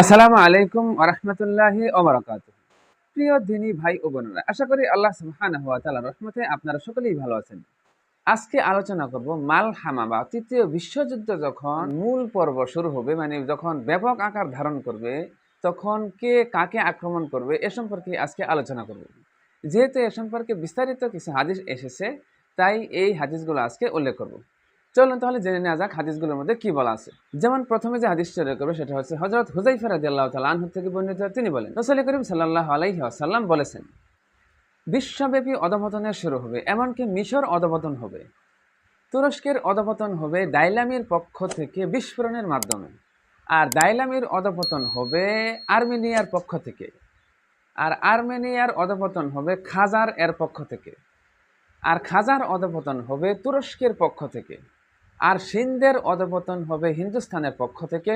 আসসালামু আলাইকুম ওরহমতুল্লাহি ওবরাকাত প্রিয় দিনী ভাই ও বোনেরা, আশা করি আল্লাহ সুবহানাহু ওয়া তাআলার রহমতে আপনারা সকলেই ভালো আছেন। আজকে আলোচনা করব মাল হামা বা তৃতীয় বিশ্বযুদ্ধ যখন মূল পর্ব শুরু হবে মানে যখন ব্যাপক আকার ধারণ করবে, তখন কে কাকে আক্রমণ করবে, এ সম্পর্কে আজকে আলোচনা করব। যেহেতু এ সম্পর্কে বিস্তারিত কিছু হাদিস এসেছে, তাই এই হাদিসগুলো আজকে উল্লেখ করব। চলুন তাহলে জেনে নেওয়া যাক হাদিসগুলোর মধ্যে কি বলা আছে। যেমন প্রথমে যে হাদিস চলে করবে সেটা হচ্ছে হজরত রাদিয়াল্লাহু তাআলা আনহু থেকে বর্ণিত, তিনি বলেন রাসূল করিম সাল্লাল্লাহু আলাইহি ওয়াসাল্লাম বলেছেন, বিশ্বব্যাপী অধপতনের শুরু হবে, এমনকি মিশর অধপতন হবে। তুরস্কের অধপতন হবে দাইলামির পক্ষ থেকে বিস্ফোরণের মাধ্যমে, আর দাইলামির অধপতন হবে আর্মেনিয়ার পক্ষ থেকে, আর আর্মেনিয়ার অধপতন হবে খাজার এর পক্ষ থেকে, আর খাজার অধপতন হবে তুরস্কের পক্ষ থেকে। আর সিন্ধের অধপতন হবে হিন্দুস্তানের পক্ষ থেকে,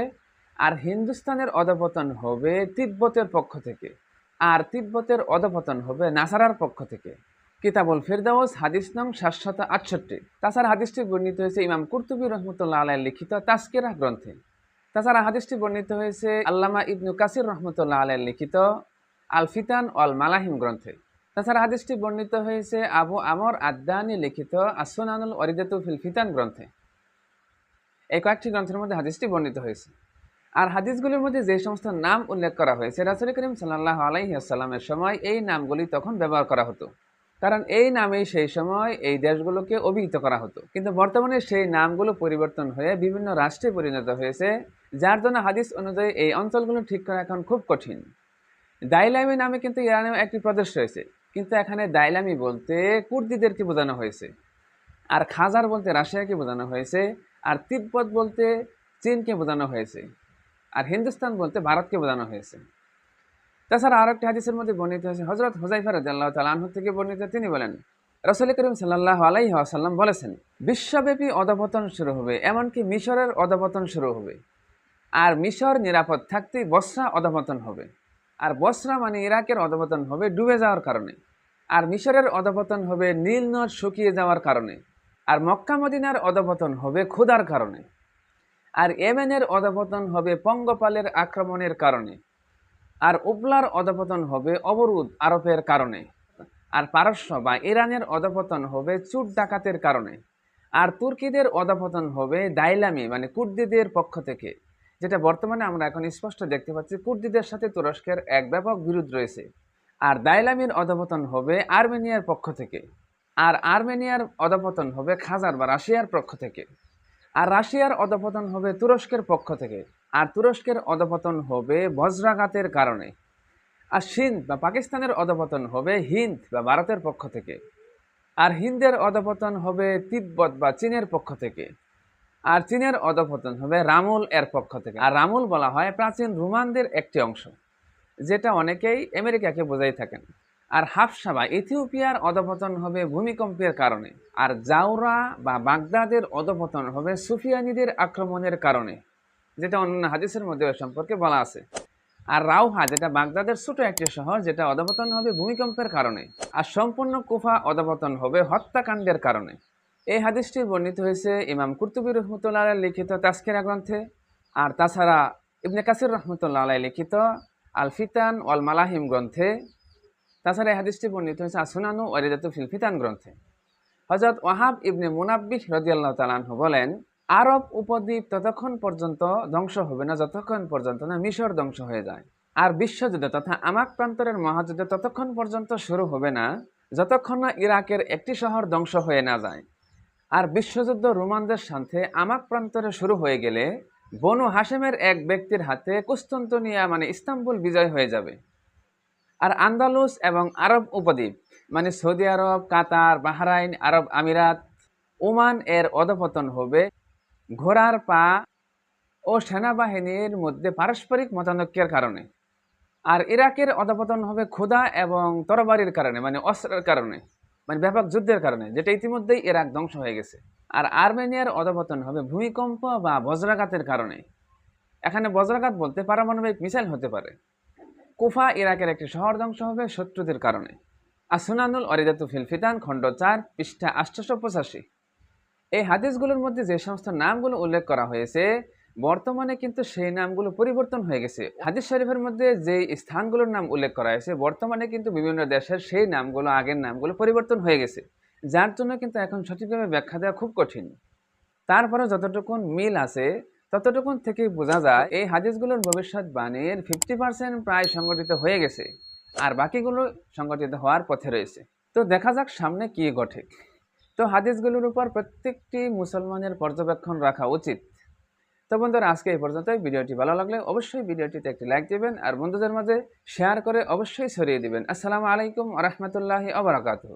আর হিন্দুস্তানের অধপতন হবে তিব্বতের পক্ষ থেকে, আর তিব্বতের অধপতন হবে নাসারার পক্ষ থেকে। কিতাবুল ফেরদাউস, হাদিস নং সাতশত আটষট্টি। তাছাড়া হাদিসটি বর্ণিত হয়েছে ইমাম কুর্তুবী রহমতুল্লাহ আলাই লিখিত তাস্কিরা গ্রন্থে। তাছাড়া হাদিসটি বর্ণিত হয়েছে আল্লামা ইবনু কাসির রহমতুল্লাহ আলাই লিখিত আল ফিতান অল মালাহিম গ্রন্থে। তাছাড়া হাদিসটি বর্ণিত হয়েছে আবু আমর আদানি লিখিত আসনানুল অরিদাতু ফিল ফিতান গ্রন্থে। এই কয়েকটি গ্রন্থের মধ্যে হাদিসটি বর্ণিত হয়েছে। আর হাদিসগুলির মধ্যে যে সমস্ত নাম উল্লেখ করা হয়েছে, রাসুল করিম সাল্লাহ আলাইসাল্লামের সময় এই নামগুলি তখন ব্যবহার করা হতো। কারণ এই নামেই সেই সময় এই দেশগুলোকে অভিহিত করা হতো। কিন্তু বর্তমানে সেই নামগুলো পরিবর্তন হয়ে বিভিন্ন রাষ্ট্রে পরিণত হয়েছে, যার জন্য হাদিস অনুযায়ী এই অঞ্চলগুলো ঠিক করা এখন খুব কঠিন। দাইলামি নামে কিন্তু ইরানেও একটি প্রদেশ রয়েছে, কিন্তু এখানে দাইলামি বলতে কুর্দিদেরকে বোঝানো হয়েছে। আর খাজার বলতে রাশিয়াকে বোঝানো হয়েছে। আর তিব্বত বলতে চীনকে বোঝানো হয়েছে আর হিন্দুস্তান বলতে ভারতকে বোঝানো হয়েছে। তাছাড়া আরও একটি হাদিসের মধ্যে বর্ণিত হয়েছে হজরত হুজাইফা রাদিয়াল্লাহু তাআলা আনহু থেকে বর্ণিত তিনি বলেন, রাসূল করিম সাল্লাল্লাহু আলাইহি ওয়াসাল্লাম বলেছেন, বিশ্বব্যাপী অধপতন শুরু হবে, এমনকি মিশরের অধপতন শুরু হবে। আর মিশর নিরাপদ থাকতেই বসরা অধপতন হবে। আর বসরা মানে ইরাকের অধপতন হবে ডুবে যাওয়ার কারণে। আর মিশরের অধপতন হবে নীল নদ শুকিয়ে যাওয়ার কারণে। আর মক্কা মদিনার অধপতন হবে ক্ষুধার কারণে। আর এমেনের অধপতন হবে পঙ্গপালের আক্রমণের কারণে। আর উবলার অধপতন হবে অবরোধ আরোপের কারণে। আর পারস্য বা ইরানের অধপতন হবে চুট ডাকাতের কারণে। আর তুর্কিদের অধপতন হবে দাইলামি মানে কুর্দিদের পক্ষ থেকে। যেটা বর্তমানে আমরা এখন স্পষ্ট দেখতে পাচ্ছি, কুর্দিদের সাথে তুরস্কের এক ব্যাপক বিরোধ রয়েছে। আর দাইলামির অধপতন হবে আর্মেনিয়ার পক্ষ থেকে। আর আর্মেনিয়ার অধপতন হবে খাজার বা রাশিয়ার পক্ষ থেকে। আর রাশিয়ার অধপতন হবে তুরস্কের পক্ষ থেকে। আর তুরস্কের অধপতন হবে বজ্রাঘাতের কারণে। আর সিন্ধ বা পাকিস্তানের অধপতন হবে হিন্দ বা ভারতের পক্ষ থেকে। আর হিন্দের অধপতন হবে তিব্বত বা চীনের পক্ষ থেকে। আর চীনের অধপতন হবে রামুল এর পক্ষ থেকে। আর রামুল বলা হয় প্রাচীন রোমানদের একটি অংশ, যেটা অনেকেই আমেরিকাকে বোঝাই থাকেন। আর হাফসা বা ইথিওপিয়ার অধপতন হবে ভূমিকম্পের কারণে। আর জাউরা বা বাগদাদের অধপতন হবে সুফিয়ানিদের আক্রমণের কারণে, যেটা অন্যান্য হাদিসের মধ্যে সম্পর্কে বলা আছে। আর রাউহা যেটা বাগদাদের ছোট একটি শহর, যেটা অধপতন হবে ভূমিকম্পের কারণে, আর সম্পূর্ণ কুফা অধপতন হবে হত্যাকাণ্ডের কারণে। এই হাদিসটি বর্ণিত হয়েছে ইমাম কুর্তুবী রহমতুল্লাহ লিখিত তাস্কিরা গ্রন্থে, আর তাছাড়া ইবনে কাসির রহমতুল্লাহ লিখিত আল ফিতান ওয়াল মালাহিম গ্রন্থে তাছাড়া এই হাদিসটি বর্ণিত হয়েছে, আসুনানু ওয়ারিদাতু ফিল ফিতান গ্রন্থে। হজরত ওয়াহাব ইবনে মুনাব্বিহ রদিয়াল্লাহ তালানহু বলেন, আরব উপদ্বীপ ততক্ষণ পর্যন্ত ধ্বংস হবে না, যতক্ষণ পর্যন্ত না মিশর ধ্বংস হয়ে যায়। আর বিশ্বযুদ্ধ তথা আমাক প্রান্তরের মহাযুদ্ধ ততক্ষণ পর্যন্ত শুরু হবে না, যতক্ষণ না ইরাকের একটি শহর ধ্বংস হয়ে না যায়। আর বিশ্বযুদ্ধ রোমানদের সাথে আমাক প্রান্তরে শুরু হয়ে গেলে বনু হাসেমের এক ব্যক্তির হাতে কুস্তন্তনিয়া মানে ইস্তাম্বুল বিজয় হয়ে যাবে। আর আন্দালুস এবং আরব উপদ্বীপ মানে সৌদি আরব, কাতার, বাহরাইন, আরব আমিরাত, ওমান এর অধপতন হবে। ঘোড়ার পা ও সেনাবাহিনীর মধ্যে পারস্পরিক মতানৈক্যের কারণে। আর ইরাকের অধপতন হবে ক্ষুধা এবং তরবারির কারণে মানে অস্ত্রের কারণে মানে ব্যাপক যুদ্ধের কারণে, যেটা ইতিমধ্যেই ইরাক ধ্বংস হয়ে গেছে। আর আর্মেনিয়ার অধপতন হবে ভূমিকম্প বা বজ্রাঘাতের কারণে। এখানে বজ্রাঘাত বলতে পারমাণবিক মিসাইল হতে পারে। কুফা ইরাকের একটি শহর ধ্বংস হবে শত্রুদের কারণে। আসুনানুল অরিদাতু ফিলফিতান খণ্ড চার, পৃষ্ঠা আটশোশো পঁচাশি। এই হাদিসগুলোর মধ্যে যে সমস্ত নামগুলো উল্লেখ করা হয়েছে, বর্তমানে কিন্তু সেই নামগুলো পরিবর্তন হয়ে গেছে। হাদিস শরীফের মধ্যে যে স্থানগুলোর নাম উল্লেখ করা হয়েছে, বর্তমানে কিন্তু বিভিন্ন দেশের সেই নামগুলো, আগের নামগুলো পরিবর্তন হয়ে গেছে। যার জন্য কিন্তু এখন সঠিকভাবে ব্যাখ্যা দেওয়া খুব কঠিন। তারপরে যতটুকুন মিল আছে ততটুকুন থেকে বোঝা যায়, এই হাদিসগুলোর ভবিষ্যৎবাণীর ফিফটি পার্সেন্ট প্রায় সংগঠিত হয়ে গেছে আর বাকিগুলো সংগঠিত হওয়ার পথে রয়েছে। তো দেখা যাক সামনে কি ঘটে। তো হাদিসগুলোর উপর প্রত্যেকটি মুসলমানের পর্যবেক্ষণ রাখা উচিত। তো বন্ধুরা, আজকে এই পর্যন্তই। ভিডিওটি ভালো লাগলে অবশ্যই ভিডিওটিতে একটি লাইক দিবেন আর বন্ধুদের মাঝে শেয়ার করে অবশ্যই ছড়িয়ে দেবেন। আসসালামু আলাইকুম রহমতুল্লাহি আবরাকাতুহ